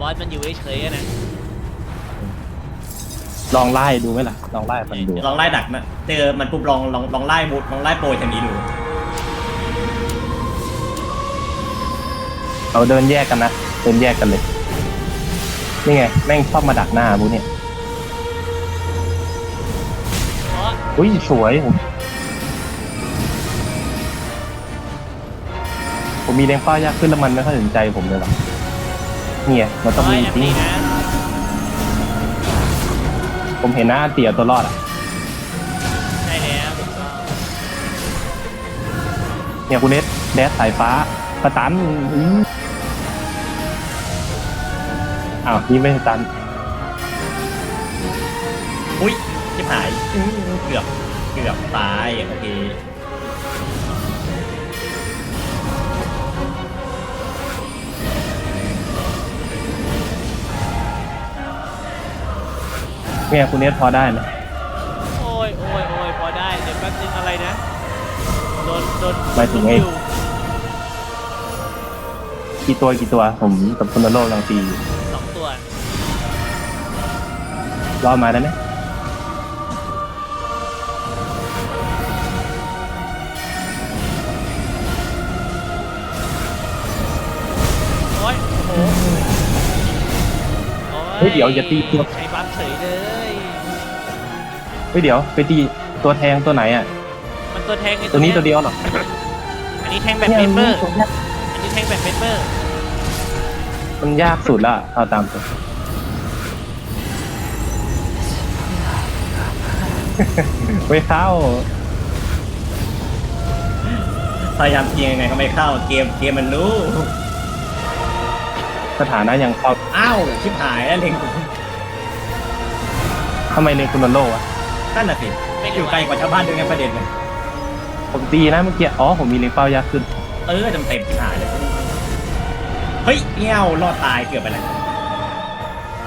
บอสมันอยู่เฉยๆอะนะลองไล่ดูไหมล่ะ ลองไล่มันดู ลองไล่ดักนะเจอมันปุ๊บลองลองลองไล่มุดลองไล่โปรยทางนี้ดูเราเดินแยกกันนะ เดินแยกกันเลย นี่ไง แม่งชอบมาดักหน้าบูเนี่ยเพราะอุ้ยสวย ผมผมมีแรงป้ายากขึ้นแล้วมันไม่ค่อยสนใจผมเลยหรอก นี่ไงมันต้องร้อมียแอมจริงนี่นะผมเห็นหน้าเตียตัวรอดอะใช่แล้วถูกต้องเนี่ยคุณเนสแดดสายฟ้าสตันอื้ออ้าวนี่ไม่สตันอุ้ยชิบหายอื้อเกือบเกือบตายโอเค เนี่ยคุณเนสพอได้ไหมโอ้ยโอ้ยโอ้ยพอได้ เดี๋ยวแป๊บนึงอะไรนะ โดน โดนหมายถึงไงอยู่กี่ตัวกี่ตัวผมกับคุณโลกลังตีอยู่สองตัว รอมาได้ไหม เฮ้ยเดี๋ยวอย่าตีตัวใช้บัฟเฉยเลย เฮ้ยเดี๋ยวไปตีตัวแทงตัวไหนอะ มันตัวแทงไงตัวนี้เยตัวเดียวเหรอ อันนี้แทงแบบเมมเบอร์ตัวเนี้ยอันนี้แทงแบบเมมเบอร์ มันยากสุดละเอาตามตัวไม่เข้า พยายามเพียงยังไงก็ไม่เข้าเกมเกมมันรู้ สถานะยังเข้าอ้าวชิบหายแล้วเล็งทำไมเลนคุณโลกอะนั่นน่ะสิอยู่ไกลกว่าชาวบ้านด้วยไงประเด็นเลยผมตีนะเมื่อกี้อ๋อผมมีเลนเป้ายากขึ้น เออเต็มเต็มชิบหายเลยเฮ้ยเงี้ยวรอดตายเกือบไปแล้ว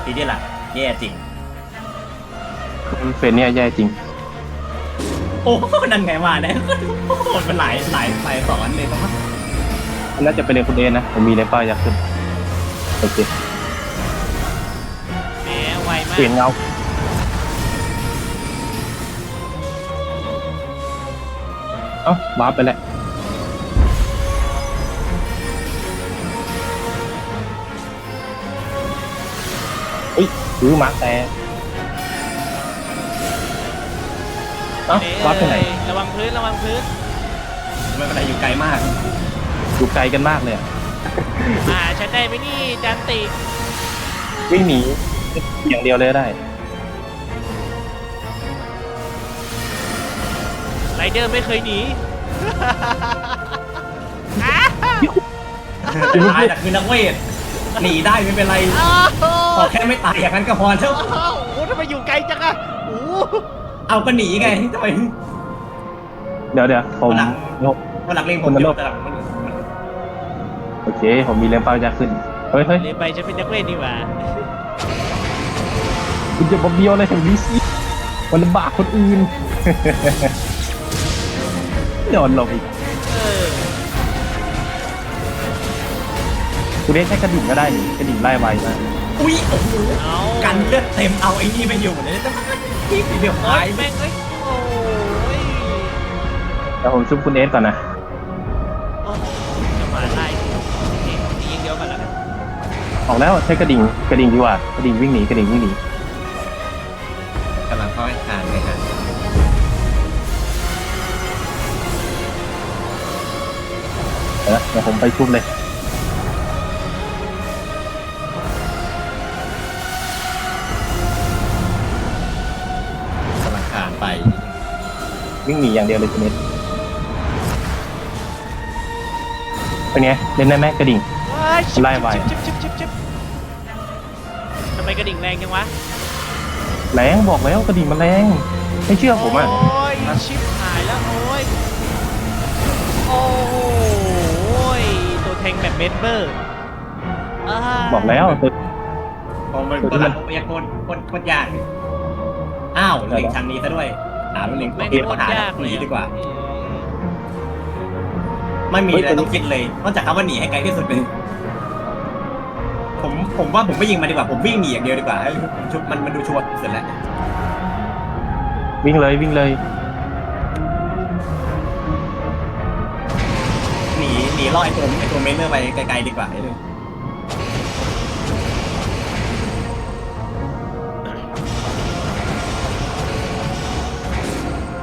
ทีนี้ล่ะแย่จริงเฟรนเนี่ยแย่จริง โอ้นั่นไงมาเนี่ยโอ้โหมันหลายหลายหลายสอนเลยต้องน่าจะเป็นเลนคุณเอนะผมมีเลนเป้ายากขึ้น โอเคแหมไวมากเปลี่ยนเงาเอ้าวาร์ปไปแล้วเฮ้ยซื้อมาแต่เอ้าเอ้ยวาร์ปไปไหนระวังพื้นระวังพื้น ไม่เป็นไรอยู่ไกลมาก อยู่ไกลกันมากเลยอะ อ่าฉันได้ไหมนี่จันติวิ่งหนีอย่างเดียวเลยก็ได้ ไรเดอร์ไม่เคยหนีตายแต่คือนักเวทหนีได้ไม่เป็นไรอ้าวขอแค่ไม่ตายอย่างนั้นก็พอเท่าอ้าวโอ้ทำไมอยู่ไกลจังอะโอ้เอาก็หนีไงทำไม เดี๋ยวเดี๋ยวผมหลังวันหลังเล่นผมเยอะแต่หลังมัน โอเคผมมีเลนเป้ายากขึ้น เฮ้ยเฮ้ยเรียนไปฉันเป็นนักเวทนี่หว่าคุณจะบอกเดียวเลยถึงดีสิมันลำบากคนอื่น โดนหลบอีกเออคุณเล่นใช้กระดิ่งก็ได้นี่กระดิ่งไล่ไวมากอุ้ยโอ้โหเอากันเลือดเต็มเอาไอ้นี่ไปอยู่เลยแต่มันที่เดือดโอ้ร้ายยแม่งเอ้ยโอ้ยเดี๋ยวผมชุบคุณเอสก่อนนะโอ้จะมาไล่ ออกแล้วใช้กระดิ่งกระดิ่งดีกว่ากระดิ่งวิ่งหนีกระดิ่งวิ่งหนีกำลังเข้าให้ทานเลยฮะเดี๋ยวนะเดี๋ยวผมไปชุบเลยกำลังทานไปวิ่งหนีอย่างเดียวเลยคุณเอสเป็นไงเล่นได้ไหมกระดิ่ง ว้ายชิบไล่ไวชิบชิบชิบชิบทำไมกระดิ่งแรงจังวะแรงบอกแล้วกระดิ่งมันแรงไม่เชื่อผมอะ โอ้ยชิบหายแล้วโอ้ยโอ้ยตัวแทงแบบเมมเบอร์าบอกแล้วพอมันตัวหลังโอ้ยโคตรโคตรโคตรยากอ้าวเล็งทางนี้ซะด้วยหาเล็งแม่งเกมโคตรหายากหเลนียดีกว่า อืมไม่มีอะไรต้องคิดเลยนอกจากคำว่าหนีให้ไกลที่สุดเลย ผมผมว่าผมไม่ยิงมันดีกว่าผมวิ่งหนีอย่างเดียวดีกว่าให้ชุดมันมันดูชัวร์สุดแล้ววิ่งเลยวิ่งเลย หนีหนีล่อไอ้ตัวไอ้ตัวเมนเนอร์ไปไกลๆดีกว่าไอ้เรื่อง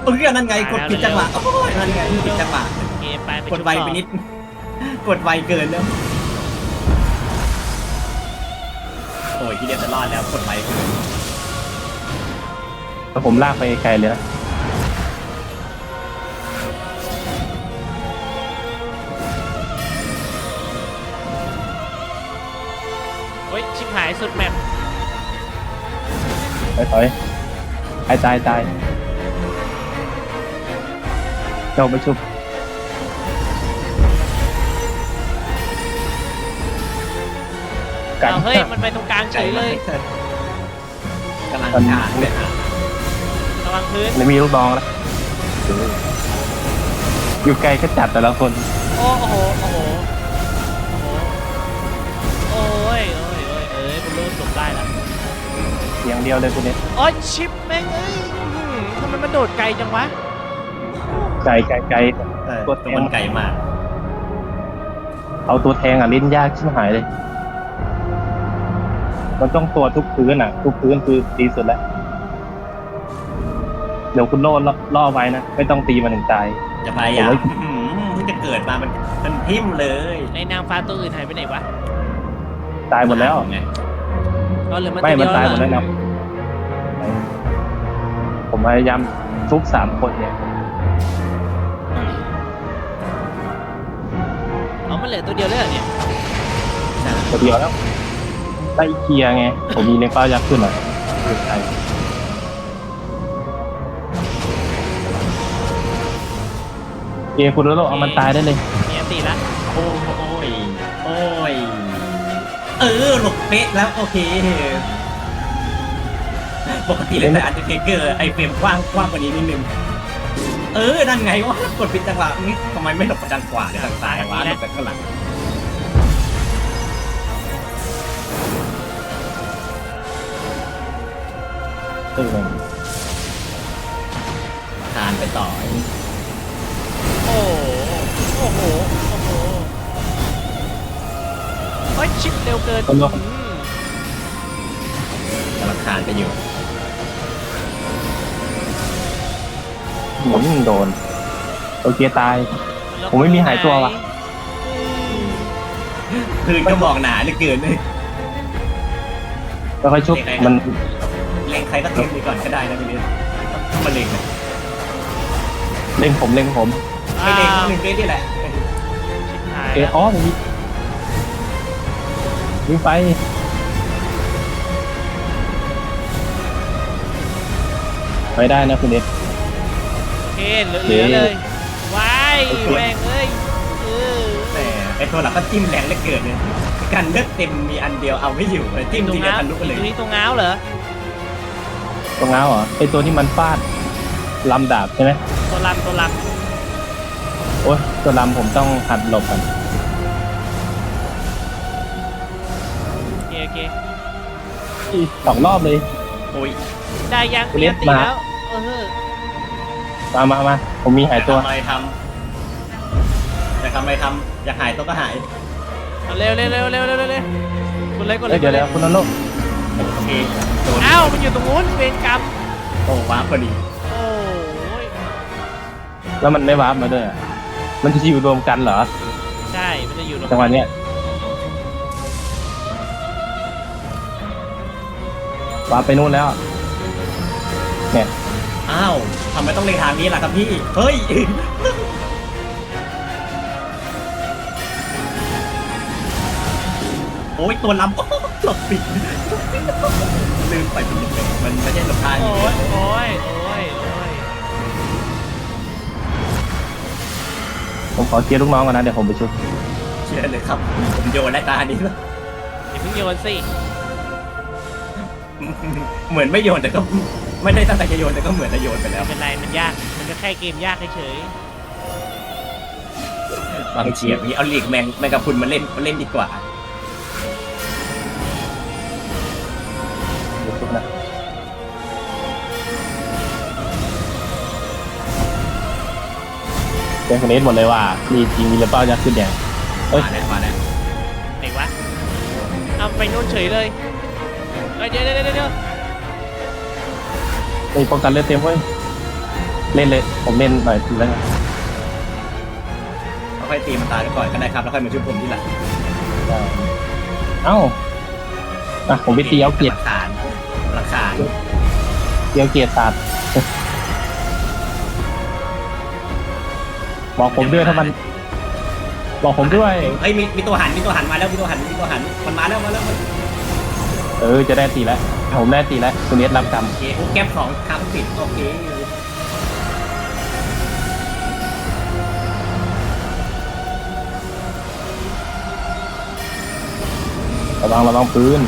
เออนั่นไงกดผิดจังหวะโอ้ยนั่นไงผิดจังหวะเกมไปไปกดไวไปนิด กดไวเกินแล้ว โอ้ยพี่เดียจะรอดแล้วกดไวเกินแล้วผมลากไปไกลเลยนะเฮ้ย ชิบหายสุดแมปถอยถอยตายตายตายเจ้าไปชุบ กันเอาเฮ้ย มันไปตรงกลางเฉยเลยกำลังหาเลยอะระวังพื้นไม่มีลูกน้องแล้วอยู่ไกลก็จัดแต่ละคนโอ้โห โอ้โห โอ้โห โอ้ย โอ้ย โอ้ย เอ้ยคุณรู้สมได้แล้วอย่างเดียวเลยคุณเน็ตโอ้ยชิปแม่งเอ้ยอื้อหือทำไมมันโดดไกลจังวะ ไกลไกลไกลตัวตัวมันไก่มากเอาตัวแทงอะเล่นยากชิบหายเลย มันต้องตัวทุกพื้นอะ ทุกพื้นคือดีสุดแล้ว เดี๋ยวคุณโล่ล่อล่อไว้นะ ไม่ต้องตีมันถึงตาย จะพยายามโอ้ยอื้อหือเพิ่งจะเกิดมามันมันทิ่มเลยไอ้นางฟ้าตัวอื่นหายไปไหนวะตายหมดแล้ว ไงก็เหลือมันไม่ตัวมันเดียวตายแล้วหมดเหรแล้อวนะผมพยายามทุบสามคนเนี่ย เอามันเหลือตัวเดียวเลยเหรอเนี่ย ตัวเดียวแล้ว ได้เคลียร์ไง ผมมีเลนเป้ายักษ์ขึ้นอะคือใครเอคุณโรโลเอามันตายได้เลย มีอันตีละโอ้ย โอ้ย เออ หลบเป๊ะแล้ว โอเค ปกติเลยแต่อันเทเกอร์ไอเฟรมกว้างกว้างกว่านี้นิดนึง เออ นั่นไงวะ กดผิดจังหวะนี่ทำไมไม่หลบไปทางขวาหรือทางซ้ายวะหลบไปข้างหลัง ตึ้งเลยทานไปต่อโอ้โห โอ้โห โอ้โหโอ้ยชิปเร็วเกินคนละอืมกำลังทานไปอยู่หมุนโดน โอเคตาย ผมไม่มีหายตัวว่ะคืนก็มองหนาเหลือเกินเลย แล้วค่อยชุบมันเล็งใครก็เต็มไปก่อนก็ได้นะพี่เลี้ยถ้ามาเล็งนะเล็งผมเล็งผมไม่เล็งอ้าวหนึ่งเล็งนี่แหละชิบหายเอออ๋อมีวิ่งไปไปได้นะคุณเอ็ดโอเคเหลือเหลือเลยว้ายโอเคแม่งเอ้ยเออแต่ไอตัวหลักก็จิ้มแรงเหลือเกินเลย กันเลือดเต็มมีอันเดียวเอาไม่อยู่เลยจิ้มตรทีงเดียวง้าวทะลุไปเลย ตรงนี้ตรงง้าวเหรอตรงเงาเหรอไอตัวที่มันฟาดลำดาบใช่ไหมตัวลำตัวลโอ้ยตัวลำผมต้องหัดหลบกันำโอเคโอเคอีกสองรอบเลย โอ้ยได้ยังคุณเรีเอ็ยดตีมา แล้วเออมามามาผมมีหายตัว ทำอะไรทำจะทำอะไรทำอยากหายตัวก็หาย เอาเร็วเร็วเร็วเร็วเร็วเร็วเร็วกดเลยกดเลเอ้ยยเดี๋ยวเดี๋ยวคุณนนท์โอเคโดนอ้าวมันอยู่ตรงนู้นเวรกรรมโอ้ว้าพอดีโอ้ยแล้วมันไม่วาร์ปมาด้วยอะมันจะอยู่รวมกันเหรอใช่มันจะอยู่ตรงจังหวะเนี้ยวาร์ปไปนู่นแล้วเนี่ยอ้าวทำไมต้องเล็งทางนี้ล่ะครับพี่ เฮ้ย อ้ยตัวลำโอ้หลบปิดลืมไปมันไม่ใช่หลบทางโอ้ยโอ้ยโอ้ยโอ้ยผมขอเคลียร์ลูกน้องก่อนนะ เดี๋ยวผมไปชุบเชื่อเลยครับ ผมโยนได้ตานี้แล้วอย่าเพิ่งโยนสิเหมือนไม่โยนแต่ก็ไม่ได้ตั้งใจจะโยนแต่ก็เหมือนจะโยนไปแล้วไม่เป็นไรมันยาก มันก็แค่เกมยากเฉยบางเฉียบนี้เอาลีกแมงแมงกะพรุนมาเล่นมาเล่นดีกว่า เป็นคนเนสหมดเลยว่ามีจริงมีหรือเปล่าจะขึ้นแดงเอ้ยมาแล้วมาแล้วไหนวะเอาไปโน่นเฉยเลยเอ้ยเดี๋ยวเดี๋ยวเดี๋ยวเดี๋ยวมีป้องกันเลือดเต็มเว้ยเล่นเลยผมเล่นหน่อยทีแล้วกันค่อยๆตีมันตายไปก่อนก็ได้ครับ แล้วค่อยมาช่วยผมทีหลังได้เอ้าอะผมไปตีเอาเกียรหติลักฐานหลักฐานเตียวเกียรติศ บอกผมด้วยถ้ามัน บอกผมด้วย เฮ้ยมีมีตัวหันมีตัวหันมาแล้วมีตัวหันมีตัวหันมันมาแล้วมาแล้วมันเออจะได้ตีแล้วผมได้ตีแล้วคุณเนสรับกรรมโอเคโอ้แก๊ปสองครั้งติดโอเคระวังระวังปืน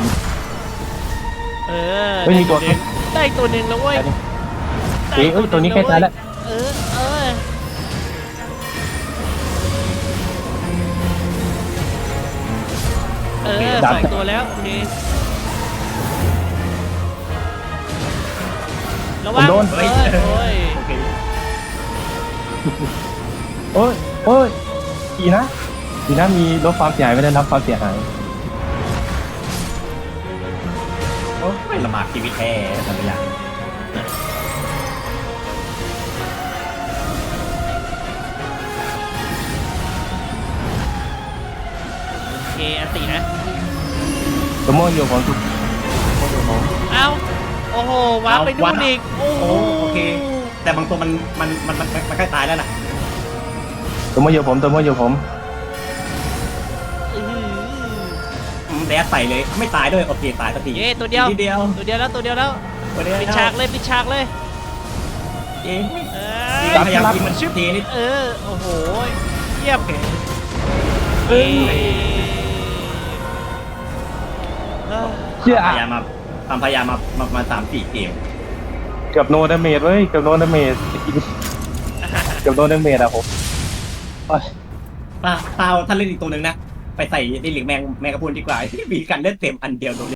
เออเฮ้ยมีตัวได้ได้ตัวหนึ่งแล้วเว้ยเอ้ยเอ้ยตัวนี้ใกล้ตายแล้ว เออ ออเออดับสองตัวแล้วโอเคระวังผมโดนเออโอ้ยโอเคโอ้ยโอ้ยดีนะดีนะมีลดความเสียหายไม่ได้รับความเสียหายโอ้ยละหมาดชีวิตแท้แต่ละอย่างโอเคอันตินะ สมมติอยู่ผมถูกเอ้าโอ้โหวาร์ปไปนู่นอีกโอ้โหโอ้โอเค แต่บางตัวมันมันมันมันมันใกล้ตายแล้วนะสมมติอยู่ผมสมมติอยู่ผมอื้อหือ อืมแดดใส่เลยไม่ตายด้วยโอเคตายสักทีเย้ตัวเดียว ทีเดียวตัวเดียวแล้วตัวเดียวแล้วตัวเดียวปิดฉากเลยปิดฉากเลยเอ๊ะเอพยายามยิงมันชิบทีนิด เออโอ้โหเยี่ยมโอเคเอ้ย เออเชื่อพยายามมาทำพยายามมามามาสามสี่เกมเกือบโนดาเมจเว้ยเกือบโนดาเมจเกือบโนดาเมจอะผมโอ้ยป้าเปล่าถ้าเล่นอีกตัวหนึ่งนะ ไปใส่ดิลิกแมงแมงกะพรุนดีกว่ามีกันเล่นเต็มอันเดียวโดน